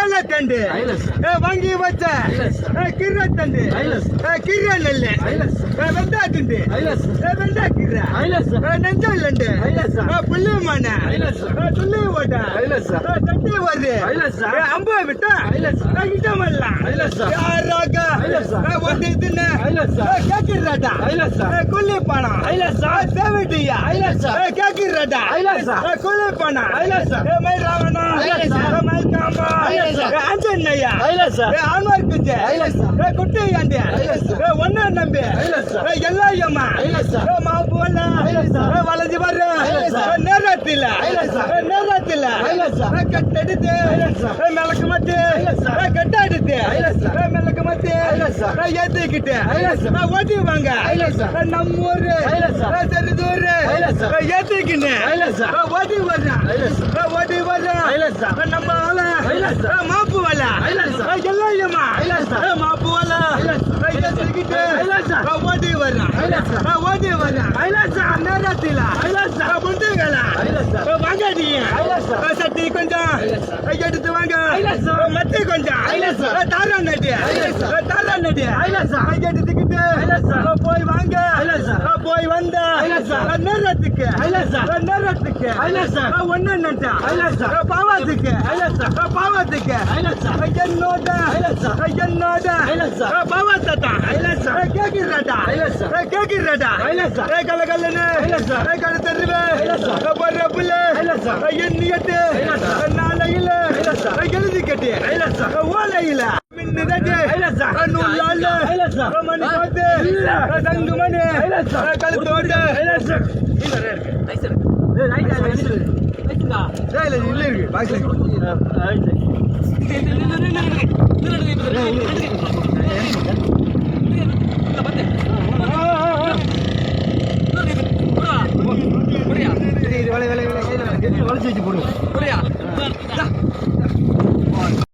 ஏழை தண்டு. வாங்கி வச்ச. கிர தண்டு. கிர நெல்லு. வெந்தா துண்டு. வெந்தா கிர நெஞ்சல் லண்டு புள்ளி மண்ண துள்ளி ஓட்ட. தட்டி வருது அம்ப விட்டா. கிட்டமெல்லாம் யாராக ஒட்டு தின்னு. கேக்குறாடா குள்ளி பணம் தேவைட்டியா கேக்குறாடா குள்ளி பணம் மை அஞ்சன்னையா ஆன்வார் குஞ்சு குட்டி ஆண்டி ஒன்னு நம்பி எல்லாயம்மா மாப்பு வளைஞ்சு வர்ற நேரத்தில் நேரத்தில் கட்டெடுத்து மிளக்கு மத்து கட்டெடுத்து மிளக்கு மத்து ஏத்திக்கிட்டு ஓட்டி வாங்க நம்ம ஊரு சரி தூரு ஏத்திக்கின்னு ஓட்டி வர்றேன் ஓட்டி வர்றேன் நம்ம ஆள மாப்பு வல எல்லாயம்மா மாப்பு வல ஏத்திக்கிட்டு ஓட்டி வர்றேன் ஓட்டி வர்றேன் நேரத்தில் முண்டுகளா வாங்க நீ சட்டி கொஞ்சம் எடுத்து வாங்க மத்தி கொஞ்சம் தாரா நடி தாரா நடி எடுத்துக்கிட்டு போய் வாங்க வந்த நேரத்துக்கு நேரத்துக்கு ஒண்ணு நட்டா பாவத்துக்கு பாவத்துக்கு என்னோட என்னோட பாவத்தா கேக்குறடா கேக்குறடா கல கல்லுன்னு கல தெருவே போடுற புள்ள எண்ணியட்டு நாளையில எழுதி கட்டி ஓலையில மின்னுதட்டு நூலால மணி பார்த்து தங்கு மணி கழுத்தோடு இல்ல இருக்கு பாக்கல வலை வளைச்சு வச்சு போடுவோம்